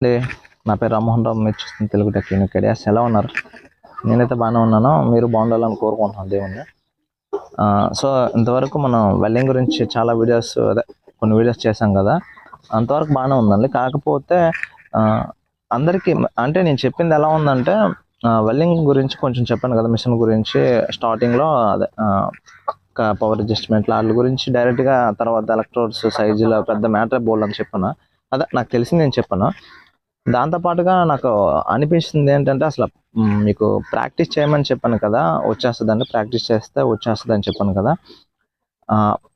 అండి. నా పేరు రామ్మోహన్ రావు. మీరు చూస్తున్న తెలుగు టెక్ యూనిక్ ఐడియాస్ ఎలా ఉన్నారు? నేనైతే బాగానే ఉన్నాను. మీరు బాగుండాలని కోరుకుంటున్నాను దేవుణ్ణి. సో ఇంతవరకు మనం వెల్డింగ్ గురించి చాలా వీడియోస్ అదే కొన్ని వీడియోస్ చేశాం కదా. అంతవరకు బాగానే ఉందండి. కాకపోతే అందరికీ అంటే నేను చెప్పింది ఎలా ఉందంటే వెల్డింగ్ గురించి కొంచెం చెప్పాను కదా మిషన్ గురించి స్టార్టింగ్లో అదే పవర్ అడ్జస్ట్మెంట్లు వాళ్ళ గురించి డైరెక్ట్గా తర్వాత ఎలక్ట్రోడ్స్ సైజులో పెద్ద మ్యాటర్ బోల్డ్ అని చెప్పాను. అదే నాకు తెలిసింది నేను చెప్పాను. దాంతోపాటుగా నాకు అనిపిస్తుంది ఏంటంటే అసలు మీకు ప్రాక్టీస్ చేయమని చెప్పాను కదా వచ్చేస్తుందండి. ప్రాక్టీస్ చేస్తే వచ్చేస్తుందని చెప్పాను కదా.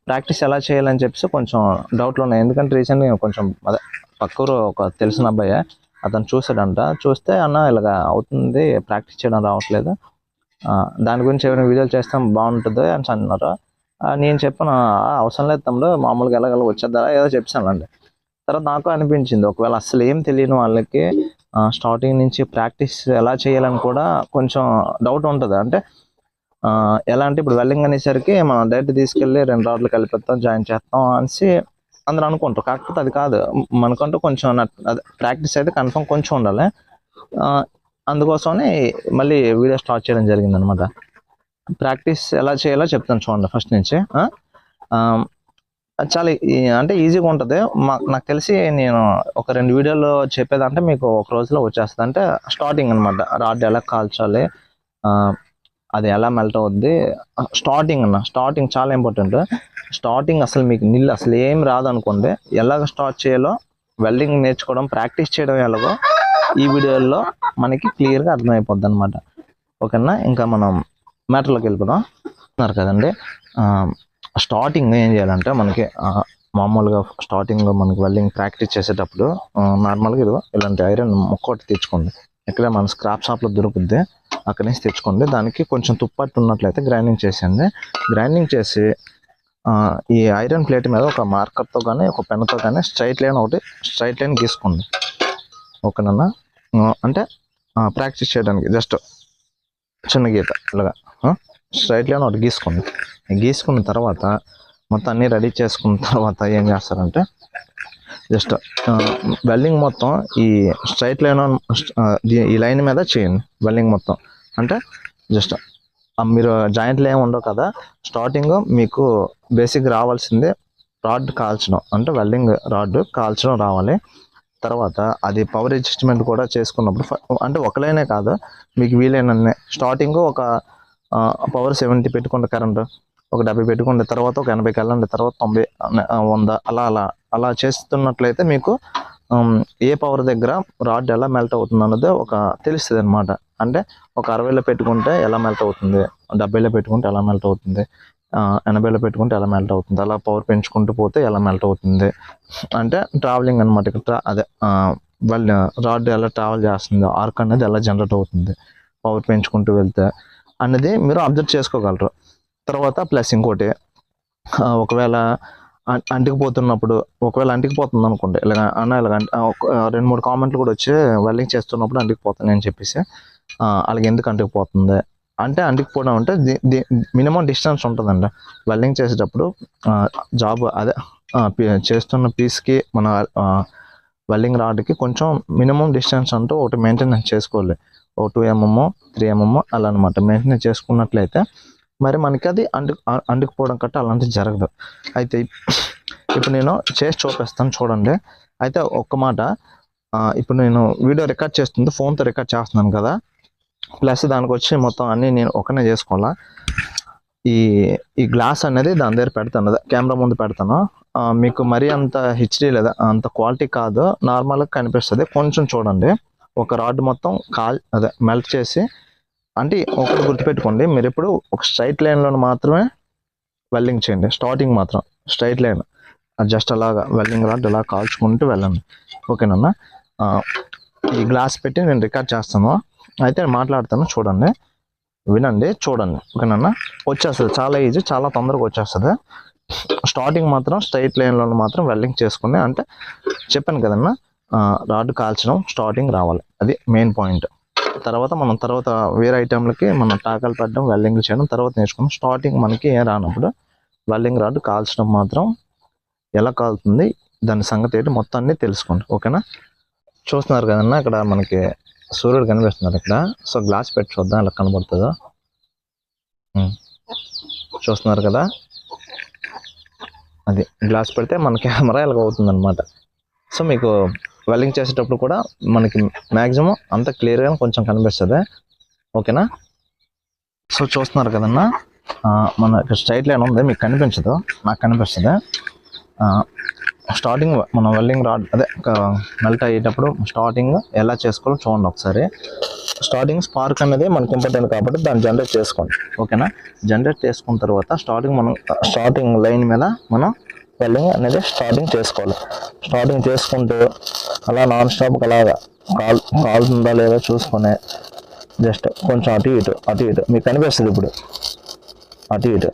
ప్రాక్టీస్ ఎలా చేయాలని చెప్పేసి కొంచెం డౌట్లు ఉన్నాయి ఎందుకంటే రీసెంట్గా నేను కొంచెం అదే పక్కూరు ఒక తెలిసిన అబ్బాయి అతను చూసాడంట చూస్తే అన్న ఇలాగ అవుతుంది. ప్రాక్టీస్ చేయడం రావట్లేదు. దాని గురించి ఏమైనా వీడియోలు చేస్తాం బాగుంటుంది? అని అన్నారు. నేను చెప్పాను అవసరం లేదు తమ్ముడు. మామూలుగా ఎలాగల వచ్చేద్దా. ఏదో చెప్పానండి తర్వాత నాకు అనిపించింది. ఒకవేళ అసలు ఏం తెలియని వాళ్ళకి స్టార్టింగ్ నుంచి ప్రాక్టీస్ ఎలా చేయాలని కూడా కొంచెం డౌట్ ఉంటుంది. అంటే ఎలా అంటే ఇప్పుడు వెల్లింగ్ అనేసరికి మనం డైరెక్ట్ తీసుకెళ్ళి రెండు రాడ్లు కలిపేస్తాం జాయిన్ చేస్తాం అనేసి అందరూ అనుకుంటారు. కాకపోతే అది కాదు. మనకంటూ కొంచెం ప్రాక్టీస్ అయితే కన్ఫర్మ్ కొంచెం ఉండాలి. ఆ, అందుకోసమని మళ్ళీ వీడియో స్టార్ట్ చేయడం జరిగింది అనమాట ప్రాక్టీస్ ఎలా చేయాలో చెప్తాను చూడండి ఫస్ట్ నుంచి. చాలా ఈ- అంటే ఈజీగా ఉంటుంది. నాకు తెలిసి నేను ఒక రెండు వీడియోలు చెప్పేదంటే మీకు ఒక రోజులో వచ్చేస్తుంది. అంటే స్టార్టింగ్ అనమాట రాడ్ ఎలా కాల్చాలి అది ఎలా మెల్ట్ అవుద్ది. స్టార్టింగ్ అన్న. స్టార్టింగ్ చాలా ఇంపార్టెంట్ స్టార్టింగ్ అసలు మీకు నీళ్ళు అసలు ఏం రాదనుకోండి. ఎలాగ స్టార్ట్ చేయాలో వెల్డింగ్ నేర్చుకోవడం ప్రాక్టీస్ చేయడం ఎలాగో ఈ వీడియోలో మనకి క్లియర్గా అర్థమైపోద్ది అనమాట ఓకేనా? ఇంకా మనం మ్యాటర్లోకి వెళ్ళిపోదాం. అన్నారు కదండి? స్టార్టింగ్ ఏం చేయాలంటే మనకి మామూలుగా స్టార్టింగ్ మనకి వెల్డింగ్ ప్రాక్టీస్ చేసేటప్పుడు నార్మల్గా ఇదిగో ఇలాంటి ఐరన్ ముక్క ఒకటి తెచ్చుకోండి. ఇక్కడ మన స్క్రాప్ షాప్లో దొరుకుద్ది అక్కడి నుంచి తెచ్చుకోండి. దానికి కొంచెం తుప్పట్టు ఉన్నట్లయితే గ్రైండింగ్ చేసేయండి. గ్రైండింగ్ చేసి ఈ ఐరన్ ప్లేట్ మీద ఒక మార్కర్తో కానీ ఒక పెన్తో కానీ స్ట్రైట్ లైన్ ఒకటి స్ట్రైట్ లైన్ గీసుకోండి. ఓకేనన్నా అంటే ప్రాక్టీస్ చేయడానికి జస్ట్ చిన్న గీత ఇలాగా స్ట్రైట్ లైన్ ఒకటి గీసుకోండి గీసుకున్న తర్వాత మొత్తం అన్నీ రెడీ చేసుకున్న తర్వాత ఏం చేస్తారంటే జస్ట్ వెల్డింగ్ మొత్తం ఈ స్ట్రైట్ లైన్ ఈ లైన్ మీద చేయండి వెల్డింగ్ మొత్తం. అంటే జస్ట్ మీరు జాయింట్లు ఏమి ఉండవు కదా స్టార్టింగ్ మీకు బేసిక్ రావాల్సిందే రాడ్ కాల్చడం. అంటే వెల్డింగ్ రాడ్ కాల్చడం రావాలి. తర్వాత అది పవర్ అడ్జస్ట్మెంట్ కూడా చేసుకున్నప్పుడు అంటే ఒక లైనే కాదు మీకు వీలైనన్నే. స్టార్టింగ్ ఒక పవర్ సెవెంటీ పెట్టుకుంటే కరెంట్ ఒక డెబ్బై పెట్టుకుంటే తర్వాత ఒక ఎనభైకి వెళ్ళండి తర్వాత తొంభై వంద అలా అలా అలా చేస్తున్నట్లయితే మీకు ఏ పవర్ దగ్గర రాడ్ ఎలా మెల్ట్ అవుతుంది అన్నది ఒక తెలుస్తుంది అనమాట అంటే ఒక అరవైలో పెట్టుకుంటే ఎలా మెల్ట్ అవుతుంది? డెబ్బైలో పెట్టుకుంటే ఎలా మెల్ట్ అవుతుంది? ఎనభైలో పెట్టుకుంటే ఎలా మెల్ట్ అవుతుంది? అలా పవర్ పెంచుకుంటూ పోతే ఎలా మెల్ట్ అవుతుంది? అంటే ట్రావెలింగ్ అనమాట ఇక్కడ అదే వాళ్ళ రాడ్ ఎలా ట్రావెల్ చేస్తుంది? ఆర్క్ అనేది ఎలా జనరేట్ అవుతుంది? పవర్ పెంచుకుంటూ వెళ్తే అనేది మీరు అబ్జర్వ్ చేసుకోగలరు. తర్వాత ప్లస్ ఇంకోటి ఒకవేళ అంటికిపోతున్నప్పుడు ఒకవేళ అంటికిపోతుంది అనుకోండి ఇలాగ అన్న ఇలాగ ఒక- రెండు మూడు కామెంట్లు కూడా వచ్చి వెల్డింగ్ చేస్తున్నప్పుడు అంటికిపోతుంది అని చెప్పేసి అలాగే ఎందుకు అంటికిపోతుంది? అంటే అంటికిపోవడం అంటే మినిమం డిస్టెన్స్ ఉంటుందండి. వెల్డింగ్ చేసేటప్పుడు జాబ్ అదే చేస్తున్న పీస్కి మన వెల్డింగ్ రాడ్కి కొంచెం మినిమం డిస్టెన్స్ అంటూ ఒకటి మెయింటెనెన్స్ చేసుకోవాలి. ఓ టూ ఎంఎం త్రీ ఎంఎం అలా అనమాట మెయింటైన్ చేసుకున్నట్లయితే మరి మనకి అది అంటు అంటుకుపోవడం కట్ట అలాంటిది జరగదు. అయితే ఇప్పుడు నేను చేసి చూపిస్తాను చూడండి. అయితే ఒక్క మాట ఇప్పుడు నేను వీడియో రికార్డ్ చేస్తుంది ఫోన్తో రికార్డ్ చేస్తున్నాను కదా. ప్లస్ దానికి వచ్చి మొత్తం అన్నీ నేను ఒకనే చేసుకోవాలా? ఈ ఈ గ్లాస్ అనేది దాని దగ్గర పెడతాను కెమెరా ముందు పెడతాను. మీకు మరీ అంత హెచ్డీ లేదా అంత క్వాలిటీ కాదు. నార్మల్గా కనిపిస్తుంది. కొంచెం చూడండి. ఒక రాడ్ మొత్తం కాల్ అదే మెల్ట్ చేసి అంటే ఒకటి గుర్తుపెట్టుకోండి మీరు ఇప్పుడు ఒక స్ట్రైట్ లైన్లో మాత్రమే వెల్డింగ్ చేయండి స్టార్టింగ్ మాత్రం స్ట్రైట్ లైన్. జస్ట్ అలాగా వెల్డింగ్ రాడ్ ఇలా కాల్చుకుంటూ వెళ్ళండి. ఓకేనన్నా ఈ గ్లాస్ పెట్టి నేను రికార్డ్ చేస్తాను. అయితే మాట్లాడతాను చూడండి. వినండి చూడండి. ఓకేనన్నా వచ్చేస్తుంది చాలా ఈజీ చాలా తొందరగా వచ్చేస్తుంది. స్టార్టింగ్ మాత్రం స్ట్రైట్ లైన్లో మాత్రం వెల్డింగ్ చేసుకుని అంటే చెప్పాను కదన్నా రాడ్ కాల్చడం స్టార్టింగ్ రావాలి. అది మెయిన్ పాయింట్ తర్వాత మనం తర్వాత వేరే ఐటెంలకి మనం టాకలు పెట్టడం వెల్డింగ్లు చేయడం తర్వాత నేర్చుకున్నాం స్టార్టింగ్ మనకి ఏం రానప్పుడు వెల్డింగ్ రాడ్ కాల్చడం మాత్రం ఎలా కాలుతుంది దాని సంగతి ఏంటి మొత్తాన్ని తెలుసుకోండి ఓకేనా చూస్తున్నారు కదన్నా ఇక్కడ మనకి సూర్యుడు కనిపిస్తున్నారు ఇక్కడ. సో గ్లాస్ పెట్టి చూద్దాం ఎలా కనబడుతుందో. చూస్తున్నారు కదా? అది గ్లాస్ పెడితే మన కెమెరా ఎలాగ అవుతుంది అనమాట సో మీకు వెల్డింగ్ చేసేటప్పుడు కూడా మనకి మ్యాక్సిమం అంత క్లియర్గా కొంచెం కనిపిస్తుంది. ఓకేనా? సో చూస్తున్నారు కదన్నా? మన స్ట్రైట్ లైన్ ఉంది మీకు కనిపించదు నాకు కనిపిస్తుంది. స్టార్టింగ్ మన వెల్డింగ్ రాడ్ అదే మెల్ట్ అయ్యేటప్పుడు స్టార్టింగ్ ఎలా చేసుకోవాలో చూడండి ఒకసారి. స్టార్టింగ్ స్పార్క్ అనేది మనకి ఇంపార్టెంట్ కాబట్టి దాన్ని జనరేట్ చేసుకోండి. ఓకేనా? జనరేట్ చేసుకున్న తర్వాత స్టార్టింగ్ మనం స్టార్టింగ్ లైన్ మీద మనం స్పెల్లింగ్ అనేది స్టార్టింగ్ చేసుకోవాలి. స్టార్టింగ్ చేసుకుంటూ అలా నాన్ స్టాప్కి అలాగా కాల్ కాలుతుందా లేదా చూసుకొని జస్ట్ కొంచెం అటు ఇటు అటు ఇటు. మీకు కనిపిస్తుంది ఇప్పుడు. అటు ఇటు.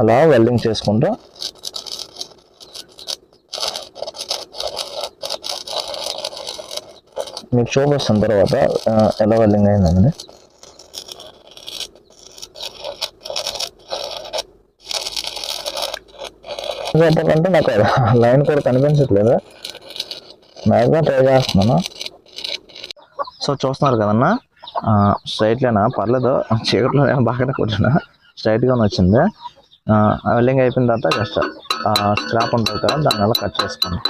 అలా వెల్డింగ్ చేసుకుంటూ మీకు చూపిస్తున్న తర్వాత ఎలా వెల్డింగ్ అయిందండి చెప్పాలంటే నాకు లైన్ కూడా కనిపించట్లేదు. మ్యాక్సిమం ట్రై చేస్తున్నాను. సో చూస్తున్నారు కదన్నా? స్ట్రైట్లేనా పర్లేదు. చీకట్లో నేను బాగానే కూర్చున్నా స్ట్రైట్గానే వచ్చింది. వెల్లింగ్ అయిపోయిన తర్వాత జస్ట్ స్క్రాప్ ఉంటుంది కదా దాని వల్ల కట్ చేసుకోండి.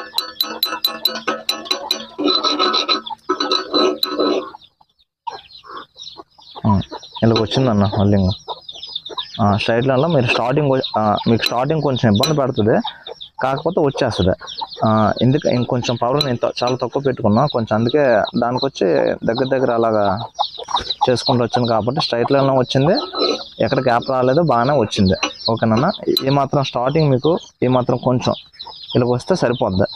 ఇలా వచ్చిందన్న వెల్లింగ్ స్ట్రైట్ లైన్లో మీరు స్టార్టింగ్ మీకు స్టార్టింగ్ కొంచెం ఇబ్బంది పడుతుంది. కాకపోతే వచ్చేస్తుంది. ఎందుకు ఇంకొంచెం పవర్ నేను చాలా తక్కువ పెట్టుకున్నా. కొంచెం అందుకే దానికి వచ్చి దగ్గర దగ్గర అలాగా చేసుకుంటూ వచ్చింది కాబట్టి స్ట్రైట్ లైన్లో వచ్చింది. ఎక్కడ గ్యాప్ రాలేదు బాగానే వచ్చింది. ఓకేనా ఈ మాత్రం స్టార్టింగ్ మీకు ఈ మాత్రం కొంచెం ఇలాగ వస్తే సరిపోద్ది.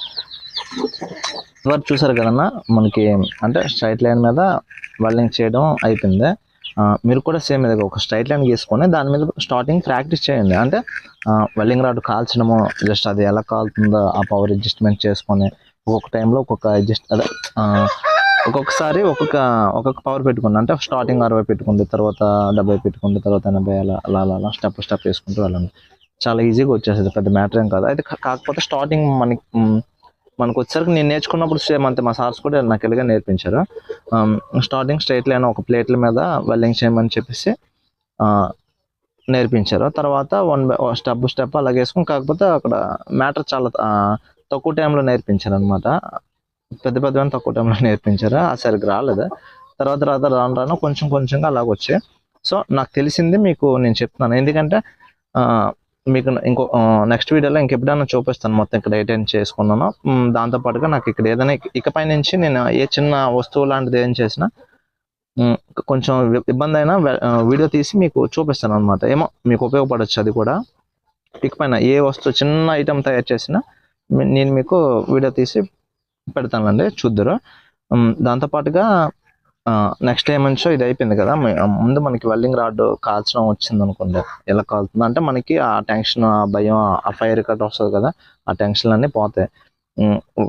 ఇవాళ చూసారు కదన్నా? మనకి అంటే స్ట్రైట్ లైన్ మీద వెల్డింగ్ చేయడం అయిపోయింది. మీరు కూడా సేమ్ ఇదిగా ఒక స్ట్రైట్ లైన్ గీసుకొని దాని మీద స్టార్టింగ్ ప్రాక్టీస్ చేయండి. అంటే వెల్లింగ్ రాడ్ కాల్చడము జస్ట్ అది ఎలా కాలుతుందో ఆ పవర్ అడ్జస్ట్మెంట్ చేసుకొని ఒక్కొక్క టైంలో ఒక్కొక్క అడ్జస్ట్ అదే ఒక్కొక్కసారి ఒక్కొక్క ఒక్కొక్క పవర్ పెట్టుకుంది. అంటే స్టార్టింగ్ అరవై పెట్టుకుంది తర్వాత డెబ్బై పెట్టుకుంది తర్వాత ఎనభై అలా అలా అలా అలా స్టెప్ స్టెప్ వేసుకుంటూ వెళ్ళండి. చాలా ఈజీగా వచ్చేస్తుంది పెద్ద మ్యాటర్ ఏం కాదు. అయితే కాకపోతే స్టార్టింగ్ మనకి మనకు వచ్చేసరికి నేను నేర్చుకున్నప్పుడు సేమ్ అంతే. మా సార్స్ కూడా నాకు ఇలాగే నేర్పించారు. స్టార్టింగ్ స్ట్రైట్ లైన్ ఒక ప్లేట్ల మీద వెల్డింగ్ చేయమని చెప్పేసి నేర్పించారు. తర్వాత వన్ బై స్టెప్ స్టెప్ అలాగే వేసుకుని కాకపోతే అక్కడ మ్యాటర్ చాలా తక్కువ టైంలో నేర్పించారు అనమాట పెద్ద పెద్ద తక్కువ టైంలో నేర్పించారు. ఆ సరిగ్గా రాలేదు. తర్వాత తర్వాత రాను రాను కొంచెం కొంచెంగా అలాగ వచ్చాయి సో నాకు తెలిసింది మీకు నేను చెప్తున్నాను. ఎందుకంటే మీకు ఇంకో నెక్స్ట్ వీడియోలో ఇంకెప్పుడైనా చూపిస్తాను మొత్తం ఇక్కడ ఏటైనా చేసుకున్నాను. దాంతోపాటుగా నాకు ఇక్కడ ఏదైనా ఇకపై నుంచి నేను ఏ చిన్న వస్తువు లాంటిది ఏం చేసినా కొంచెం ఇబ్బంది అయినా వీడియో తీసి మీకు చూపిస్తాను అనమాట ఏమో మీకు ఉపయోగపడచ్చు అది కూడా. ఇకపైన ఏ వస్తువు చిన్న ఐటెం తయారు చేసినా నేను మీకు వీడియో తీసి పెడతానండి చూద్దరు. దాంతోపాటుగా నెక్స్ట్ ఏమంచో ఇది అయిపోయింది కదా ముందు మనకి వెల్డింగ్ రాడ్ కాల్చడం వచ్చింది అనుకోండి ఎలా కాలుతుంది. అంటే మనకి ఆ టెన్షన్ ఆ భయం ఆ ఫైర్ కట్ వస్తుంది కదా ఆ టెన్షన్ అన్నీ పోతాయి.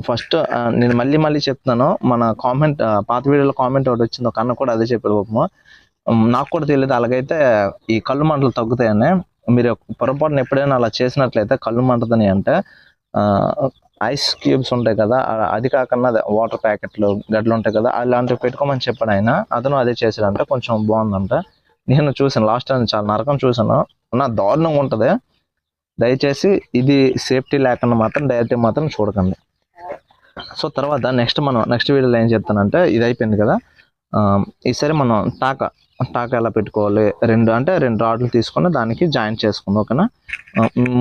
ఫస్ట్ నేను మళ్ళీ మళ్ళీ చెప్తున్నాను. మన కామెంట్ పాత వీడియోలో కామెంట్ ఒకటి వచ్చింది ఒక అన్న కూడా అదే చెప్పాడు పాపము నాకు కూడా తెలియదు అలాగైతే ఈ కళ్ళు మంటలు తగ్గుతాయని. మీరు పొరపాటున ఎప్పుడైనా అలా చేసినట్లయితే కళ్ళు మంటదని అంటే ఐస్ క్యూబ్స్ ఉంటాయి కదా అది కాకుండా వాటర్ ప్యాకెట్లు గడ్డలు ఉంటాయి కదా అలాంటివి పెట్టుకోమని చెప్పాడు ఆయన. అతను అదే చేశాడంట కొంచెం బాగుందంట. నేను చూసాను లాస్ట్ టైం చాలా నరకం చూసాను నా దారుణంగా ఉంటుంది. దయచేసి ఇది సేఫ్టీ లేకుండా మాత్రం డైరెక్ట్ మాత్రం చూడకండి. సో తర్వాత నెక్స్ట్ మనం నెక్స్ట్ వీడియోలో ఏం చెప్తానంటే ఇది అయిపోయింది కదా. ఈసారి మనం టాకా టాకా ఎలా పెట్టుకోవాలి రెండు అంటే రెండు రాడ్లు తీసుకొని దానికి జాయింట్ చేసుకుందాం ఓకేనా?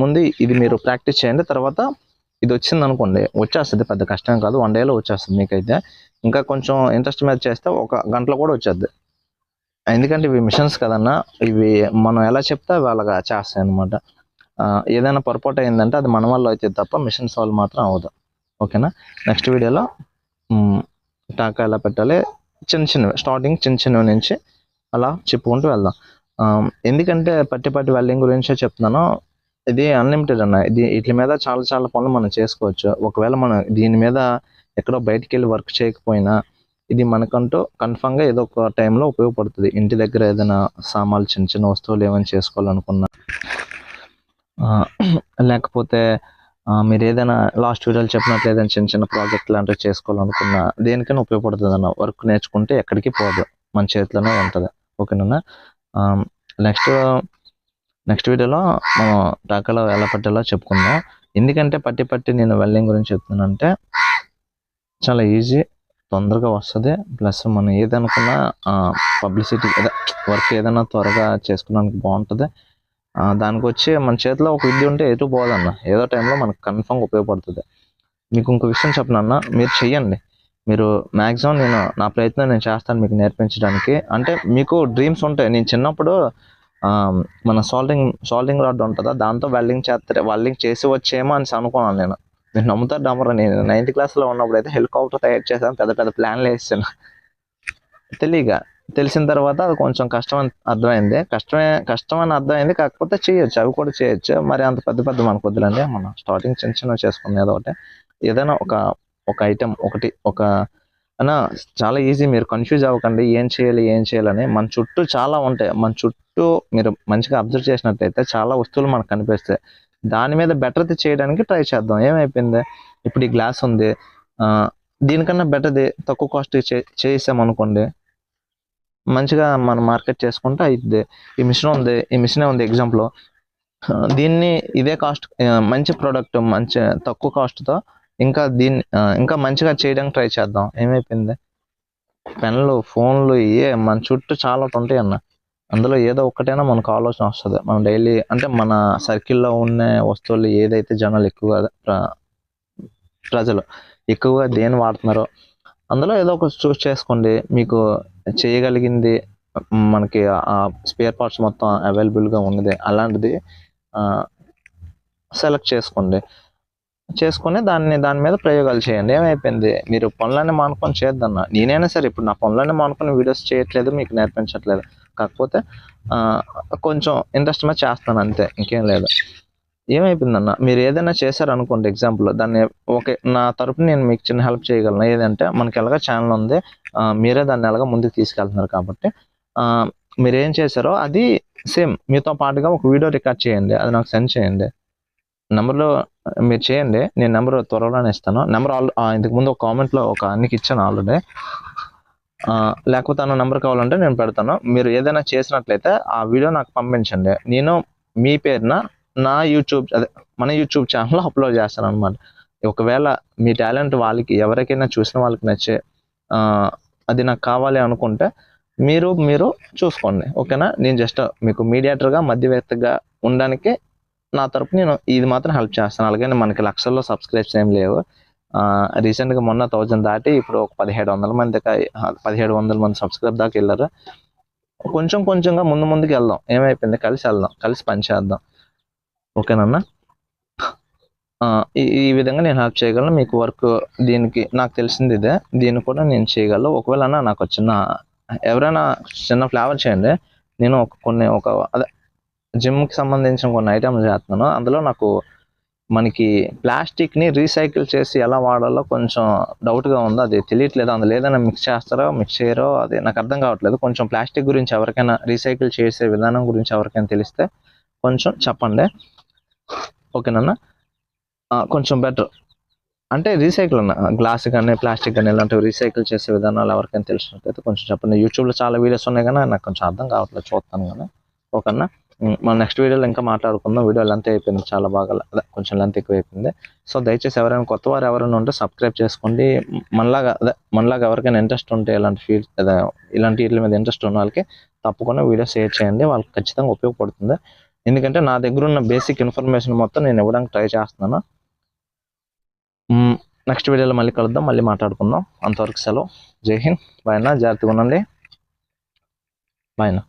ముందు ఇది మీరు ప్రాక్టీస్ చేయండి తర్వాత ఇది వచ్చింది అనుకోండి వచ్చేస్తుంది పెద్ద కష్టం కాదు వన్ డేలో వచ్చేస్తుంది మీకైతే. ఇంకా కొంచెం ఇంట్రెస్ట్ మీద చేస్తే ఒక గంటలో కూడా వచ్చేది ఎందుకంటే ఇవి మిషన్స్ కదన్నా ఇవి మనం ఎలా చెప్తే అవి అలాగా చేస్తాయి అనమాట ఏదైనా పొరపాటు అయిందంటే అది మన వల్ల అవుతుంది తప్ప మిషన్స్ వాళ్ళు మాత్రం అవ్వదు. ఓకేనా? నెక్స్ట్ వీడియోలో టాకా ఎలా పెట్టాలి? చిన్న చిన్నవి స్టార్టింగ్ చిన్న చిన్నవి నుంచి అలా చెప్పుకుంటూ వెళ్దాం. ఎందుకంటే పట్టి పట్టి వెల్డింగ్ గురించే చెప్తున్నాను. ఇది అన్లిమిటెడ్ అన్న. ఇది వీటి మీద చాలా చాలా పనులు మనం చేసుకోవచ్చు. ఒకవేళ మనం దీని మీద ఎక్కడో బయటికి వెళ్ళి వర్క్ చేయకపోయినా ఇది మనకంటూ కన్ఫామ్గా ఏదో ఒక టైంలో ఉపయోగపడుతుంది. ఇంటి దగ్గర ఏదైనా సామాన్లు చిన్న చిన్న వస్తువులు ఏమైనా చేసుకోవాలనుకున్నా లేకపోతే మీరు ఏదైనా లాస్ట్ వీడియోలు చెప్పినట్లు ఏదైనా చిన్న చిన్న ప్రాజెక్ట్ లాంటివి చేసుకోవాలనుకున్నా దేనికైనా ఉపయోగపడుతుంది అన్న. వర్క్ నేర్చుకుంటే ఎక్కడికి పోదు. మన చేతిలోనే ఉంటుంది. ఓకేనా నెక్స్ట్ నెక్స్ట్ వీడియోలో మనం టాకాలో ఎలా పట్టేలా చెప్పుకుందాం. ఎందుకంటే పట్టి పట్టి నేను వెల్డింగ్ గురించి చెప్తున్నానంటే చాలా ఈజీ తొందరగా వస్తుంది. ప్లస్ మనం ఏదనుకున్నా పబ్లిసిటీ అదే వర్క్ ఏదైనా త్వరగా చేసుకోవడానికి బాగుంటుంది. దానికి వచ్చి మన చేతిలో ఒక విద్య ఉంటే ఎటు పోదన్న. ఏదో టైంలో మనకు కన్ఫామ్గా ఉపయోగపడుతుంది. మీకు ఇంకో విషయం చెప్పనన్నా మీరు చెయ్యండి. మీరు మ్యాక్సిమం నేను నా ప్రయత్నం నేను చేస్తాను మీకు నేర్పించడానికి. అంటే మీకు డ్రీమ్స్ ఉంటాయి. నేను చిన్నప్పుడు మన సాల్టింగ్ సాల్టింగ్ రాడ్ ఉంటుందా? దాంతో వెల్డింగ్ చేస్తే వెల్డింగ్ చేసి వచ్చేమో అని అనుకున్నాను నేను. నేను నమ్ముతారు నమ్మరు నేను నైన్త్ క్లాస్లో ఉన్నప్పుడు అయితే హెలికాప్టర్ తయారు చేశాను పెద్ద పెద్ద ప్లాన్లు వేసాను. తెలియక తెలిసిన తర్వాత అది కొంచెం కష్టం అని అర్థమైంది. కష్టమే కష్టం అని అర్థమైంది. కాకపోతే చేయొచ్చు అవి కూడా చేయొచ్చు. మరి అంత పెద్ద పెద్ద మనకు వద్దులండి. మనం స్టార్టింగ్ చిన్న చిన్న చేసుకునేది ఏదో ఒకటి. ఏదైనా ఒక ఒక ఐటెం ఒకటి ఒక అన్నా చాలా ఈజీ. మీరు కన్ఫ్యూజ్ అవ్వకండి. ఏం చేయాలి ఏం చేయాలని మన చుట్టూ చాలా ఉంటాయి. మన చుట్టూ మీరు మంచిగా అబ్జర్వ్ చేసినట్లయితే చాలా వస్తువులు మనకు కనిపిస్తాయి. దాని మీద బెటర్ది చేయడానికి ట్రై చేద్దాం. ఏమైపోయింది? ఇప్పుడు ఈ గ్లాస్ ఉంది. దీనికన్నా బెటర్ది తక్కువ కాస్ట్ చేసాం అనుకోండి. మంచిగా మనం మార్కెట్ చేసుకుంటే అయిద్ది. ఈ మిషన్ ఉంది. ఈ మిషనే ఉంది ఎగ్జాంపుల్ దీన్ని ఇదే కాస్ట్ మంచి ప్రోడక్ట్ మంచి తక్కువ కాస్ట్తో ఇంకా దీన్ని ఇంకా మంచిగా చేయడానికి ట్రై చేద్దాం. ఏమైపోయింది? పెన్లు ఫోన్లు ఏ మన చుట్టూ చాలా ఉంటాయి అన్న. అందులో ఏదో ఒక్కటైనా మనకు ఆలోచన వస్తుంది. మనం డైలీ అంటే మన సర్కిల్లో ఉన్న వస్తువులు ఏదైతే జనాలు ఎక్కువగా ప్ర- ప్రజలు ఎక్కువగా దేని వాడుతున్నారో అందులో ఏదో ఒక చూస్ చేసుకోండి. మీకు చేయగలిగింది మనకి ఆ స్పేర్ పార్ట్స్ మొత్తం అవైలబుల్గా ఉన్నది. అలాంటిది సెలెక్ట్ చేసుకోండి. చేసుకుని దాన్ని దాని మీద ప్రయోగాలు చేయండి. ఏమైపోయింది? మీరు పనులన్నీ మానుకొని చేద్దన్న. నేనైనా సరే ఇప్పుడు నా పనులన్నీ మానుకొని వీడియోస్ చేయట్లేదు మీకు నేర్పించట్లేదు. కాకపోతే కొంచెం ఇంట్రెస్ట్ మీద చేస్తాను అంతే ఇంకేం లేదు. ఏమైపోయిందన్న? మీరు ఏదైనా చేశారనుకోండి ఎగ్జాంపుల్ దాన్ని ఓకే నా తరపున నేను మీకు చిన్న హెల్ప్ చేయగలను. ఏదంటే మనకి ఎలాగ ఛానల్ ఉంది మీరే దాన్ని ఎలాగ ముందుకు తీసుకెళ్తున్నారు కాబట్టి మీరు ఏం చేశారో అది సేమ్. మీతో పాటుగా ఒక వీడియో రికార్డ్ చేయండి అది నాకు సెండ్ చేయండి. నెంబర్లో మీరు చేయండి. నేను నెంబర్ త్వరలోనే ఇస్తాను. నెంబర్ ఆల్ ఇంతకు ముందు ఒక కామెంట్లో ఒక అన్నికి ఇచ్చాను ఆల్రెడీ. లేకపోతే అన్న నెంబర్ కావాలంటే నేను పెడతాను. మీరు ఏదైనా చేసినట్లయితే ఆ వీడియో నాకు పంపించండి. నేను మీ పేరున నా యూట్యూబ్ అదే మన యూట్యూబ్ ఛానల్లో అప్లోడ్ చేస్తాను అనమాట ఒకవేళ మీ టాలెంట్ వాళ్ళకి ఎవరికైనా చూసిన వాళ్ళకి నచ్చే అది నాకు కావాలి అనుకుంటే మీరు మీరు చూసుకోండి. ఓకేనా? నేను జస్ట్ మీకు మీడియేటర్గా మధ్యవర్తిగా ఉండడానికి నా తరపు నేను ఇది మాత్రం హెల్ప్ చేస్తాను. అలాగే మనకి లక్షల్లో సబ్స్క్రైబ్స్ ఏం లేవు. రీసెంట్గా మొన్న థౌజండ్ దాటి ఇప్పుడు ఒక పదిహేడు వందల మంది పదిహేడు వందల మంది సబ్స్క్రైబ్ దాకా వెళ్ళారు. కొంచెం కొంచెంగా ముందు ముందుకు వెళ్దాం. ఏమైపోయింది? కలిసి వెళ్దాం. కలిసి పని చేద్దాం. ఓకేనన్నా ఈ ఈ విధంగా నేను హెల్ప్ చేయగలను. మీకు వర్క్ దీనికి నాకు తెలిసింది ఇదే. దీన్ని కూడా నేను చేయగలను. ఒకవేళ అన్న నాకు చిన్న ఎవరైనా చిన్న ఫ్లేవర్ చేయండి. నేను ఒక కొన్ని ఒక అదే జిమ్కి సంబంధించిన కొన్ని ఐటమ్స్ చేస్తున్నాను. అందులో నాకు మనకి ప్లాస్టిక్ని రీసైకిల్ చేసి ఎలా వాడాలో కొంచెం డౌట్గా ఉంది. అది తెలియట్లేదు. అందులో ఏదైనా మిక్స్ చేస్తారో మిక్స్ చేయరో అది నాకు అర్థం కావట్లేదు. కొంచెం ప్లాస్టిక్ గురించి ఎవరికైనా రీసైకిల్ చేసే విధానం గురించి ఎవరికైనా తెలిస్తే కొంచెం చెప్పండి. ఓకేనన్నా కొంచెం బెటర్ అంటే రీసైకిల్ అన్న గ్లాస్ కానీ ప్లాస్టిక్ కానీ ఇలాంటివి రీసైకిల్ చేసే విధానాలు ఎవరికైనా తెలిసినట్లయితే కొంచెం చెప్పండి. యూట్యూబ్లో చాలా వీడియోస్ ఉన్నాయి కానీ నాకు కొంచెం అర్థం కావట్లేదు. చూస్తాను కానీ ఓకేనా? మన నెక్స్ట్ వీడియోలో ఇంకా మాట్లాడుకుందాం. వీడియో లెంత్ అయిపోయింది చాలా బాగా అదే కొంచెం లెంత్ ఎక్కువ అయిపోయింది. సో దయచేసి ఎవరైనా కొత్త వారు ఎవరైనా ఉంటే సబ్స్క్రైబ్ చేసుకోండి. మనలాగా అదే మనలాగా ఎవరికైనా ఇంట్రెస్ట్ ఉంటే ఇలాంటి ఫీల్డ్ ఇలాంటి వీటి మీద ఇంట్రెస్ట్ ఉన్న వాళ్ళకి తప్పకుండా వీడియో షేర్ చేయండి. వాళ్ళకి ఖచ్చితంగా ఉపయోగపడుతుంది. ఎందుకంటే నా దగ్గర ఉన్న బేసిక్ ఇన్ఫర్మేషన్ మొత్తం నేను ఇవ్వడానికి ట్రై చేస్తున్నాను. నెక్స్ట్ వీడియోలో మళ్ళీ కలుద్దాం మళ్ళీ మాట్లాడుకుందాం. అంతవరకు సెలవు. జై హింద్. బాయ్ అన్న. జాగ్రత్తగా ఉండండి. బాయ్ అన్న.